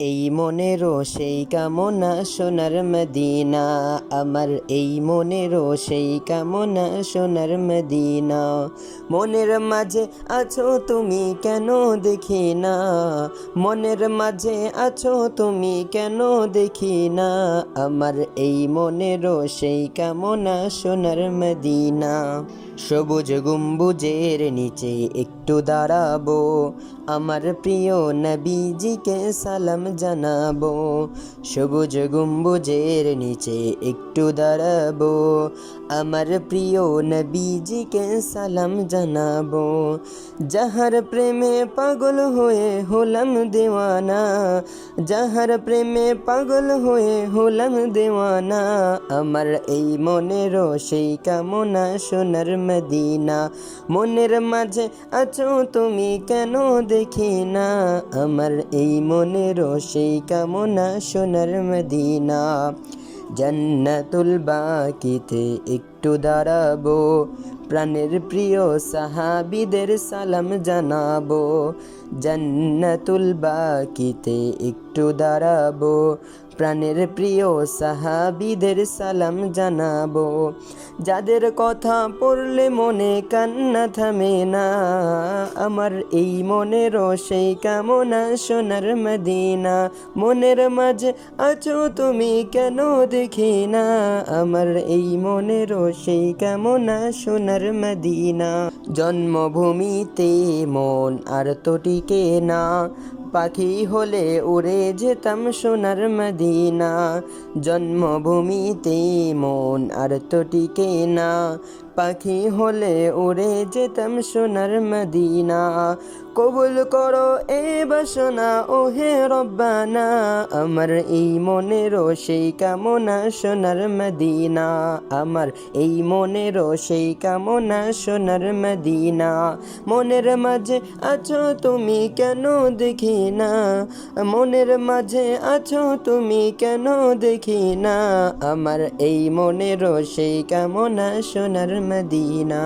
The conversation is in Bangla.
এই মনেরও সেই কামনা সোনার মদিনা। আমার এই মনেরও সেই কামনা সোনার মদিনা। মনের মাঝে আছো তুমি কেন দেখি না? মনের মাঝে আছো তুমি কেন দেখি না? আমার এই মনেরও সেই কামনা সোনার মদিনা। সবুজ গম্বুজের নিচে একটু দাঁড়াবো। আমার প্রিয় নবীজিকে সালাম জানাব। সবুজ গম্বুজের নিচে একটু দাঁড়াবো। আমার প্রিয় নবীজিকে সালাম জানাব। যাহার প্রেমে পাগল হয়ে হলাম দেওয়ানা, যাহার প্রেমে পাগল হয়ে হলাম দেওয়ানা, আমার এই মনেরও সেই কামনা সোনার মদিনা, মনের মাঝে আছো তুমি কেন দেখি না আমার এই মনেরও সেই কামনা সোনার মদিনা। জান্নাতুল বাকিতে একটু দাঁড়াবো, প্রাণের প্রিয় সাহাবিদের সালাম জানাব। জান্নাতুল বাকিতে একটু দাঁড়াবো প্রাণের প্রিয় সাহাবিদের সালাম জানাব। যাদের কথা পড়লে মনে কান্না থামে না। আমার এই মনেরও সেই কামনা সোনার মদিনা। মনের মাঝে আছো তুমি কেন দেখি না? আমার এই মনেরও সেই কামনা সোনার মদিনা। জন্মভূমিতে মন আর তো টিকে না। পাখি হলে উড়ে যেতাম সোনার মদিনা। জন্মভূমিতে মন আর তো টিকে না। পাখি হলে উড়ে যেতাম সোনার মদিনা। কবুল করো এ বাসনা ও হে রব্বানা, আমার এই মনেরও সেই কামনা সোনার মদিনা। আমার এই মনেরও সেই কামনা সোনার মদিনা। মনের মাঝে আছো তুমি কেন দেখি না মনের মাঝে আছো তুমি কেন দেখি না আমার এই মনেরও সেই কামনা সোনার মদিনা